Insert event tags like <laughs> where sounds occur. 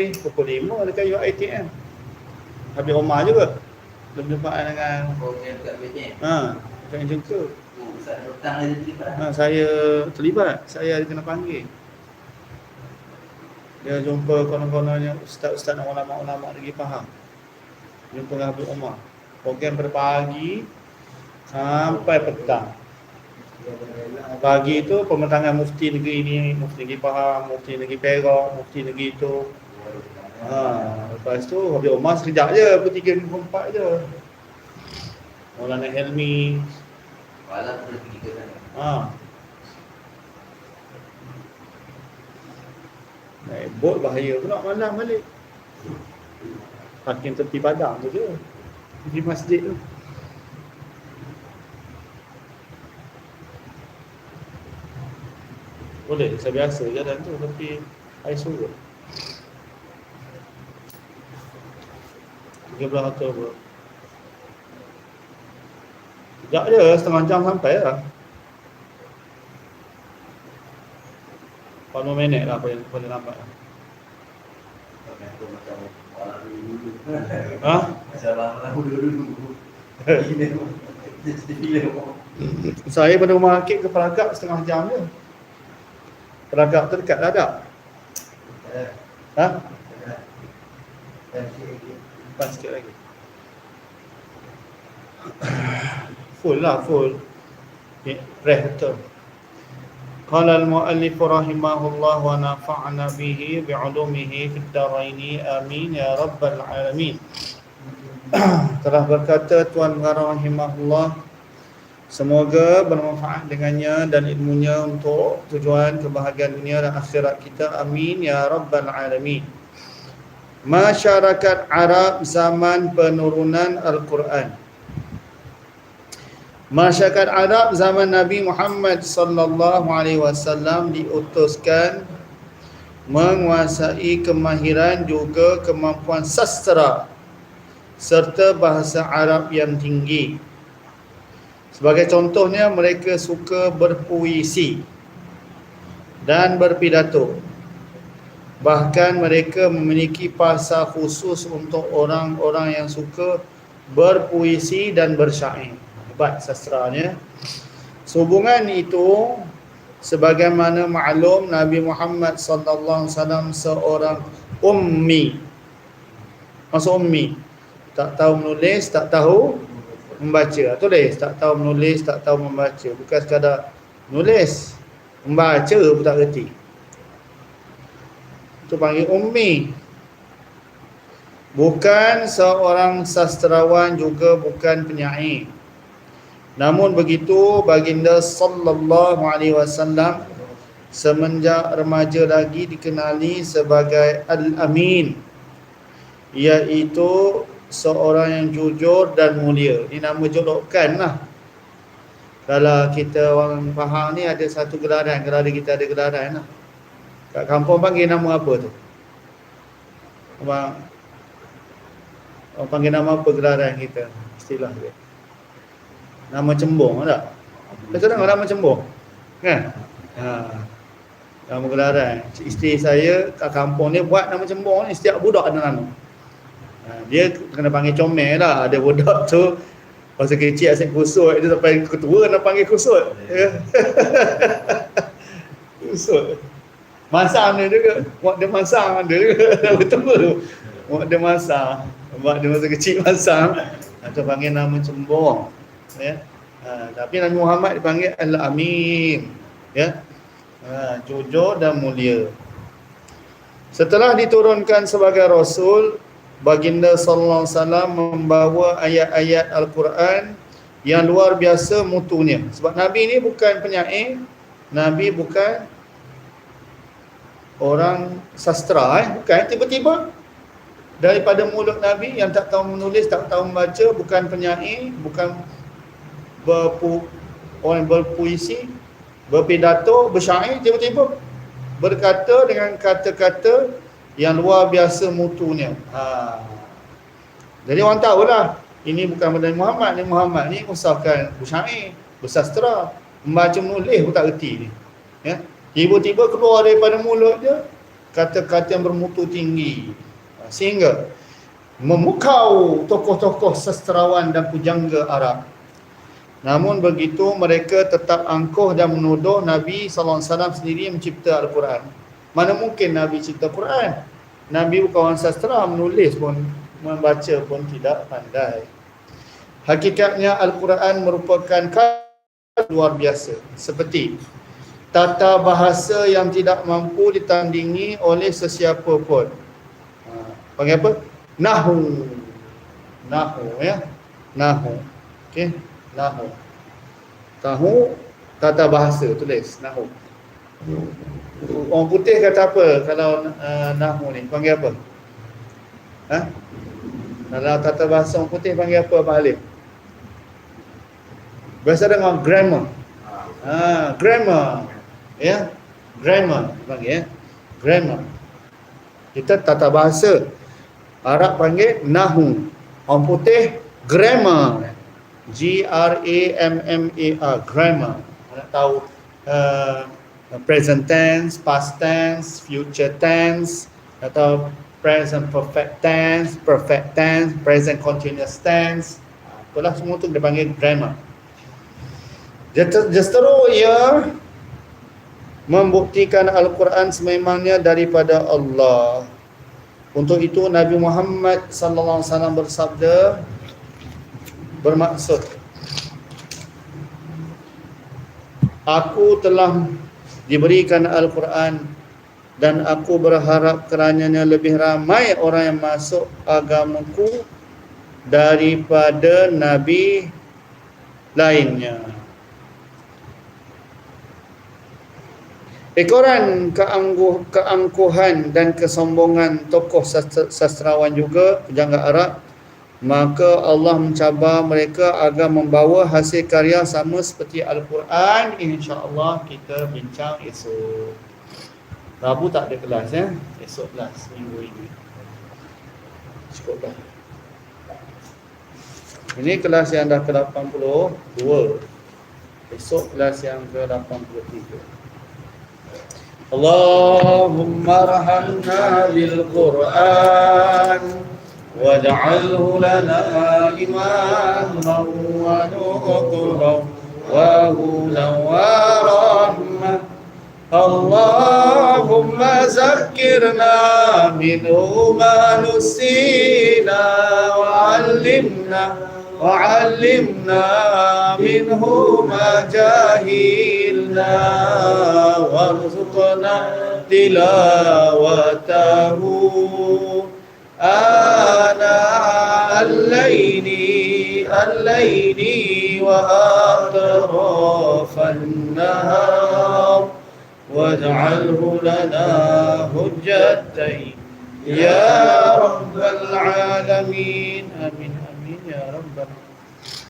habis pukul 5 dekat UiTM. Habis Omar juga. Berjumpa dengan Oh, yang dekat BTM. ha, dekat tu. Oh. Ha, saya terlibat. Saya ada kena panggil. Dia jumpa konon-kononnya ustaz-ustaz dan ulama-ulama lagi faham. Jumpa dengan Habib Omar. Program pada pagi sampai petang. Pagi tu pembentangan mufti negeri ni, mufti negeri Pahang, mufti negeri Perak, mufti negeri tu. Ha, lepas tu Habib Omar sekejap je, pukul 3 pukul 4 je. Maulana Helmi. Malam tu pergi ke sana. Ha. Naik bot bahaya pula malam balik. Parking tepi padang tu je. Di masjid tu. Boleh, saya biasa jalan tu tapi air surut. 13 Oktober. Sekejap je, setengah jam sampai lah. 40 minit lah paling, paling lambat. Dulu. Ha? Macam dulu. Filem. Jadi filem. Saya pada rumah Akib ke Pelagak setengah jam je. Pelagak tu dekat lah tak? Ha? Depan sikit lagi. Full lah, full. Reh betul. Qala al-muallif rahimahullah wa nafa'na bihi bi'ulumihi fid daraini amin ya rabbal alamin. <clears throat> Telah berkata Tuan Pengarah rahimahullah Semoga bermanfaat dengannya dan ilmunya untuk tujuan kebahagiaan dunia dan akhirat kita. Amin ya rabbal alamin. Masyarakat Arab zaman penurunan Al-Quran. Masyarakat Arab zaman Nabi Muhammad sallallahu alaihi wasallam diutuskan menguasai kemahiran juga kemampuan sastra serta bahasa Arab yang tinggi. Sebagai contohnya mereka suka berpuisi dan berpidato. Bahkan mereka memiliki pasal khusus untuk orang-orang yang suka berpuisi dan bersyair. Hebat sastranya. Sehubungan itu sebagaimana maklum Nabi Muhammad sallallahu alaihi wasallam seorang ummi. Maksud ummi tak tahu menulis, tak tahu membaca. Tulis, tak tahu menulis, tak tahu membaca. Bukan sekadar menulis, membaca pun tak reti. Itu panggil ummi. Bukan seorang sastrawan juga bukan penyair. Namun begitu baginda sallallahu alaihi wasallam semenjak remaja lagi dikenali sebagai al-amin iaitu seorang yang jujur dan mulia. Ini nama julukan lah. Kalau kita orang faham ni ada satu gelaran, gelaran kita ada gelaran lah. Kat kampung panggil nama apa tu? Abang, orang panggil nama apa gelaran kita? Istilah dia. Nama cembung tak? Kita dengar nama cembung? Kan? Ha. Nama gelaran. Isteri saya kat kampung ni buat nama cembung ni setiap budak ada nama. Ha, dia kena panggil comel lah ada budak <laughs> tu masa kecil asyik kusut dia sampai ketua nak panggil kusut ya. <laughs> kusut masang dia juga buat dia masang ada juga <laughs> betul. Tu buat dia masang buat dia masa kecil masang atau panggil nama cembong ya. Ha, tapi Nabi Muhammad dipanggil Al-Amin. Ya. Ha, jujur dan mulia. Setelah diturunkan sebagai rasul baginda sallallahu alaihi wasallam membawa ayat-ayat al-Quran yang luar biasa mutunya. Sebab nabi ni bukan penyair, nabi bukan orang sastra eh, bukan tiba-tiba daripada mulut nabi yang tak tahu menulis, tak tahu membaca, bukan penyair, bukan berpu, orang berpuisi, berpidato, bersyair tiba-tiba berkata dengan kata-kata yang luar biasa mutunya. Ha. Jadi orang tahulah ini bukan benda Muhammad ni Muhammad ni usahakan bersyair, bersastra, membaca menulis pun tak reti ni. Ya. Tiba-tiba keluar daripada mulut dia kata-kata yang bermutu tinggi. Ha, sehingga memukau tokoh-tokoh sastrawan dan pujangga Arab. Namun begitu mereka tetap angkuh dan menuduh Nabi SAW sendiri mencipta Al-Quran. Mana mungkin Nabi cipta Quran? Nabi bukan orang sastra menulis pun membaca pun tidak pandai. Hakikatnya Al-Quran merupakan luar biasa. Seperti tata bahasa yang tidak mampu ditandingi oleh sesiapa pun Ha, panggil apa? Nahu. Nahu ya. Nahu. Okey, nahu. Tahu tata bahasa tulis nahu. Orang putih kata apa kalau uh, nahu ni? Panggil apa? Ha? Kalau tata bahasa orang putih panggil apa Pak Halim? Biasa dengan grammar. Ha, grammar. Ya. Grammar panggil ya. Grammar. Kita tata bahasa. Arab panggil nahu. Orang putih grammar. G R A M M A R grammar. Nak tahu uh, present tense, past tense, future tense atau present perfect tense, perfect tense, present continuous tense. Itulah semua tu dia panggil grammar. Justeru ia membuktikan Al-Quran sememangnya daripada Allah. Untuk itu Nabi Muhammad sallallahu alaihi wasallam bersabda bermaksud Aku telah diberikan Al-Quran dan aku berharap kerananya lebih ramai orang yang masuk agamaku daripada nabi lainnya. Ekoran keangguh, keangkuhan dan kesombongan tokoh sastra- sastrawan juga pujangga Arab maka Allah mencabar mereka agar membawa hasil karya sama seperti Al-Quran. insya-Allah kita bincang esok. Rabu tak ada kelas ya esok kelas minggu ini. Cukup dah. Ini kelas yang dah ke-82 esok kelas yang ke-83 اللهم ارحمنا بالقرآن واجعله لنا إماما ونذكرا وهدى ورحمة. اللهم ذكرنا منه ما نسينا وعلمنا وعلمنا منه ما جاهلنا وارزقنا تلاوته. آناء الليل الليل وأطراف النهار. واجعله لنا هجتين يا رب العالمين آمين. آمين يا رب العالمين